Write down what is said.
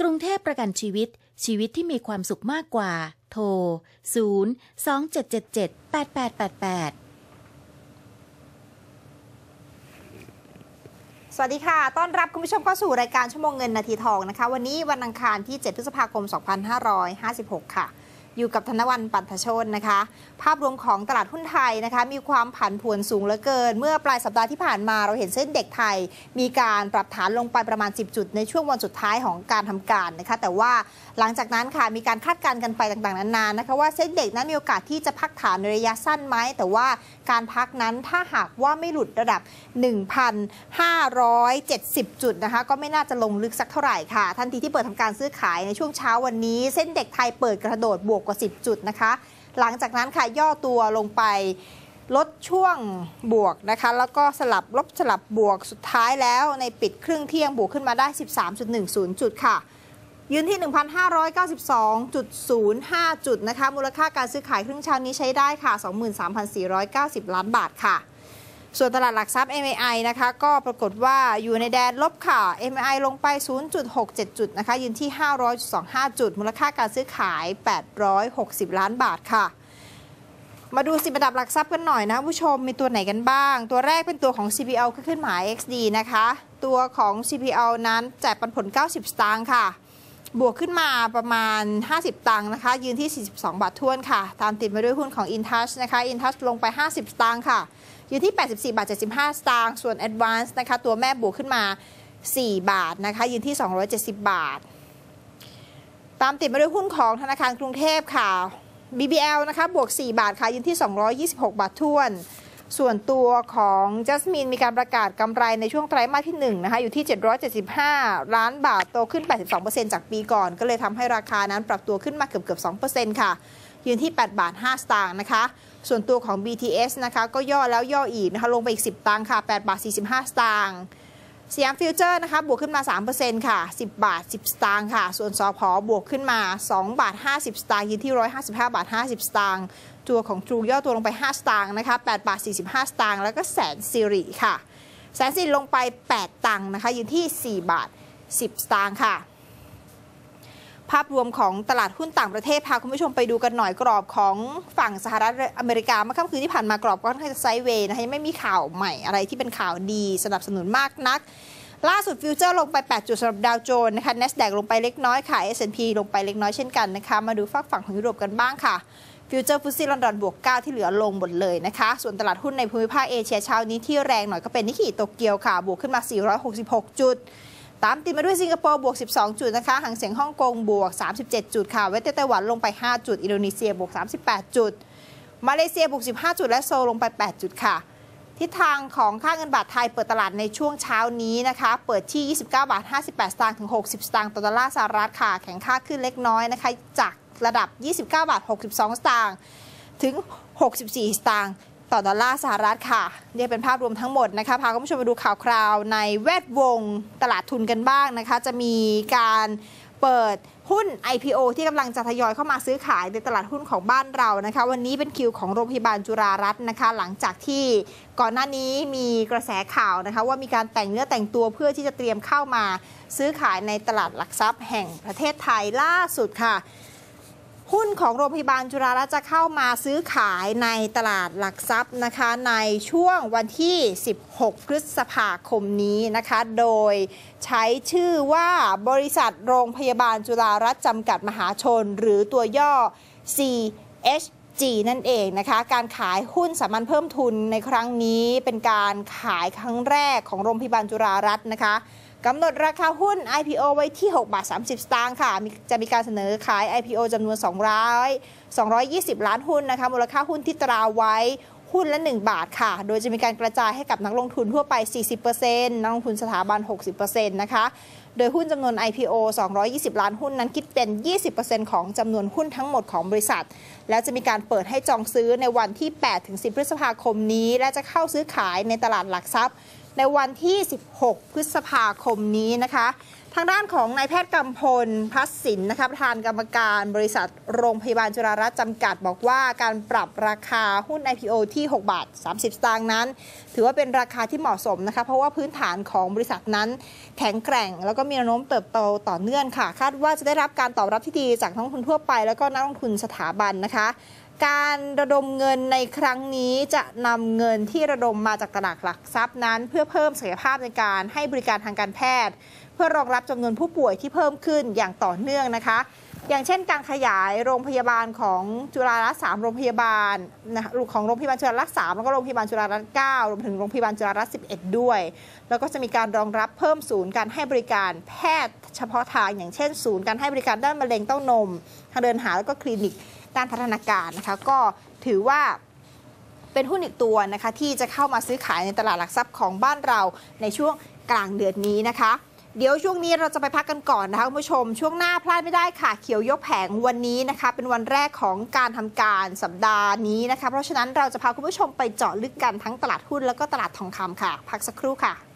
กรุงเทพประกันชีวิต ชีวิตที่มีความสุขมากกว่า โทร 0 2 7 7 7 8 8 8 8 สวัสดีค่ะ ต้อนรับคุณผู้ชมเข้าสู่รายการชั่วโมงเงินนาทีทองนะคะ วันนี้วันอังคารที่ 7 พฤษภาคม 2556 ค่ะ อยู่กับธนวันปัทชนนะคะ ภาพรวมของตลาดหุ้นไทยนะคะ มีความผันผวนสูงเหลือเกิน เมื่อปลายสัปดาห์ที่ผ่านมาเราเห็นเส้นเด็กไทย มีการปรับฐานลงไปประมาณ 10 จุด ในช่วงวันสุดท้ายของการทำการนะคะ แต่ว่าหลังจากนั้นค่ะมีการคาดการณ์กันไปต่างๆนานานะคะ ว่าเส้นเด็กนั้นมีโอกาสที่จะพักฐานในระยะสั้นไหมแต่ว่าการพักนั้นถ้าหากว่าไม่หลุดระดับ 1,570 จุดนะคะ ก็ไม่น่าจะลงลึกสักเท่าไหร่ค่ะ ทันทีที่เปิดทำการซื้อขายในช่วงเช้าวันนี้ เส้นเด็กไทยเปิดกระโดดบวกกว่า 10 จุดนะคะ หลังจากนั้นค่ะย่อตัวลงไปลดช่วงบวกนะคะ แล้วก็สลับลบสลับบวกสุดท้ายแล้วในปิดครึ่งเที่ยงบวกขึ้นมาได้ 13.10 จุดค่ะ ยืนที่ 1,592.05 จุดนะคะ มูลค่าการซื้อขายครึ่งเช้านี้ใช้ได้ค่ะ 23,490 ล้านบาทค่ะ ส่วนตลาดหลักทรัพย์ MAI นะคะ ก็ปรากฏว่าอยู่ในแดนลบค่ะ MAI ลงไป 0.67 จุดนะคะ ยืนที่500.25 จุด มูลค่าการซื้อขาย 860 ล้านบาทค่ะ มาดูสิบระดับหลักทรัพย์กันหน่อยนะผู้ชมมีตัวไหนกันบ้าง ตัวแรกเป็นตัวของ CPL ขึ้นหมาย XD นะคะ ตัวของ CPL นั้นจ่ายปันผล 90 สตางค์ค่ะ บวกขึ้นมาประมาณ 50 ตังค์นะคะ ยืนที่ 42 บาททวนค่ะ ตามติดมาด้วยหุ้นของ InTouch นะคะ InTouch ลงไป 50 สตางค์ค่ะยืนที่ 84 บาท 75 สตางค์ส่วน Advance นะคะ ตัวแม่บวกขึ้นมา 4 บาทนะคะ ยืนที่ 270 บาท ตามติดมาด้วยหุ้นของธนาคารกรุงเทพค่ะ BBL นะคะ บวก 4 บาทค่ะ ยืนที่ 226 บาททวน ส่วนตัวของจัสมินมีการประกาศกำไรในช่วงไตรมาสที่1นะคะอยู่ที่ 775 ล้านบาทโตขึ้น 82%จากปีก่อน ก็เลยทำให้ราคานั้นปรับตัวขึ้นมาเกือบเกือบ2%ค่ะ ยืนที่ 8 บาท 5 สตางค์นะคะ ส่วนตัวของ BTS นะคะ ก็ย่อแล้วย่ออีกนะคะลงไปอีก 10 ตังค์ค่ะ8บาท45 สตางค์ สยามฟิวเจอร์นะคะบวกขึ้นมา 3%ค่ะ 10 บาท 10 สตางค์ค่ะ ส่วนสอพอบวกขึ้นมา 2 บาท 50 สตางค์ยืนที่ 155 บาท 50 สตางค์ตัวของทรูย่อตัวลงไป 5 สตางค์นะคะ 8 บาท 45 สตางค์แล้วก็แสนสิริค่ะ แสนสิริลงไป 8 ตังค์นะคะยืนที่ 4 บาท 10 สตางค์ค่ะ ภาพรวมของตลาดหุ้นต่างประเทศพาคุณผู้ชมไปดูกันหน่อยกรอบของฝั่งสหรัฐอเมริกาเมื่อค่ำคืนที่ผ่านมากรอบก็ค่อนข้างจะไซด์เวย์นะคะยังไม่มีข่าวใหม่อะไรที่เป็นข่าวดีสนับสนุนมากนัก ล่าสุดฟิวเจอร์ลงไป 8 จุดสำหรับดาวโจนส์นะคะ NASDAQ ลงไปเล็กน้อยค่ะ S&P ลงไปเล็กน้อยเช่นกันนะคะ มาดูฝั่งฝั่งของยุโรปกันบ้างค่ะฟิวเจอร์ฟุตซี่ลอนดอนบวก 9 ที่เหลือลงหมดเลยนะคะ ส่วนตลาดหุ้นในภูมิภาคเอเชียเช้านี้ที่แรงหน่อยก็เป็นนิกเกิโตเกียวค่ะ บวกขึ้นมา 466 จุด ตามติดมาด้วยสิงคโปร์บวก 12 จุดนะคะหางเสียงฮ่องกงบวก 37 จุดค่ะ เวสเตไต้หวันลงไป 5 จุด อินโดนีเซียบวก 38 จุด มาเลเซียบวก 15 จุด และโซลลงไป 8 จุดค่ะ ทิศทางของค่าเงินบาทไทยเปิดตลาดในช่วงเช้านี้นะคะ เปิดที่ 29 บาท 58 สตางค์ถึง 60 สตางค์ต่อดอลลาร์สหรัฐค่ะ แข็งค่าขึ้นเล็กน้อยนะคะ จากระดับ 29 บาท 62 สตางค์ถึง 64 สตางค์ ต่อดอลลาร์สหรัฐค่ะนี่เป็นภาพรวมทั้งหมดนะคะพาคุณผู้ชมมาดูข่าวคราวในแวดวงตลาดทุนกันบ้างนะคะ จะมีการเปิดหุ้น IPO ที่กำลังจะทยอยเข้ามาซื้อขายในตลาดหุ้นของบ้านเรานะคะ วันนี้เป็นคิวของโรงพยาบาลจุฬารัตน์นะคะ หลังจากที่ก่อนหน้านี้มีกระแสข่าวนะคะ ว่ามีการแต่งเนื้อแต่งตัวเพื่อที่จะเตรียมเข้ามาซื้อขายในตลาดหลักทรัพย์แห่งประเทศไทยล่าสุดค่ะ หุ้นของโรงพยาบาลจุฬารัตน์จะเข้ามาซื้อขายในตลาดหลักทรัพย์นะคะ ในช่วงวันที่ 16 พฤษภาคมนี้นะคะ โดยใช้ชื่อว่าบริษัทโรงพยาบาลจุฬารัตน์จำกัดมหาชน หรือตัวย่อ CHG นั่นเองนะคะ การขายหุ้นสามัญเพิ่มทุนในครั้งนี้เป็นการขายครั้งแรกของโรงพยาบาลจุฬารัตน์นะคะกำหนดราคาหุ้น IPO ไว้ที่6บาท30 สตางค์ค่ะ จะมีการเสนอขาย IPO จำนวน 200 220 ล้านหุ้นนะคะ มูลค่าหุ้นที่ตราไว้ หุ้นละ 1 บาทค่ะ โดยจะมีการกระจายให้กับนักลงทุนทั่วไป 40%นักลงทุนสถาบัน 60%นะคะ โดยหุ้นจำนวน IPO 220 ล้านหุ้นนั้นคิดเป็น 20%ของจำนวนหุ้นทั้งหมดของบริษัท แล้วจะมีการเปิดให้จองซื้อในวันที่ 8-10 พฤษภาคมนี้ และจะเข้าซื้อขายในตลาดหลักทรัพย์ ในวันที่ 16 พฤษภาคมนี้นะคะ ทางด้านของนายแพทย์กำพลพัฒสินนะคะประธานกรรมการบริษัทโรงพยาบาลจุฬารัตน์จำกัดบอกว่าการปรับราคาหุ้น IPO ที่ 6 บาท 30 สตางค์นั้น ถือว่าเป็นราคาที่เหมาะสมนะคะเพราะว่าพื้นฐานของบริษัทนั้นแข็งแกร่ง แล้วก็มีแนวโน้มเติบโตต่อเนื่องค่ะ คาดว่าจะได้รับการตอบรับที่ดีจากนักลงทุนทั่วไป แล้วก็นักลงทุนสถาบันนะคะ การระดมเงินในครั้งนี้จะนำเงินที่ระดมมาจากตลาดหลักทรัพย์นั้น เพื่อเพิ่มศักยภาพในการให้บริการทางการแพทย์ เพื่อรองรับจำนวนผู้ป่วยที่เพิ่มขึ้นอย่างต่อเนื่องนะคะ อย่างเช่น การขยายโรงพยาบาลของจุฬารัตน์สามโรงพยาบาลนะของโรงพยาบาลจุฬารัตน์สามแล้วก็โรงพยาบาลจุฬารัตน์เก้ารวมถึงโรงพยาบาลจุฬารัตน์สิบเอ็ดด้วย แล้วก็จะมีการรองรับเพิ่มศูนย์การให้บริการแพทย์ เฉพาะทางอย่างเช่น ศูนย์การให้บริการด้านมะเร็งเต้านม ทางเดินหาแล้วก็คลินิก ด้านพัฒนาการนะคะก็ถือว่าเป็นหุ้นอีกตัวนะคะที่จะเข้ามาซื้อขายในตลาดหลักทรัพย์ของบ้านเราในช่วงกลางเดือนนี้นะคะ เดี๋ยวช่วงนี้เราจะไปพักกันก่อนนะคะคุณผู้ชม ช่วงหน้าพลาดไม่ได้ค่ะ เขียวยกแผงวันนี้นะคะ เป็นวันแรกของการทำการสัปดาห์นี้นะคะ เพราะฉะนั้นเราจะพาคุณผู้ชมไปเจาะลึกกันทั้งตลาดหุ้นแล้วก็ตลาดทองคำค่ะ พักสักครู่ค่ะ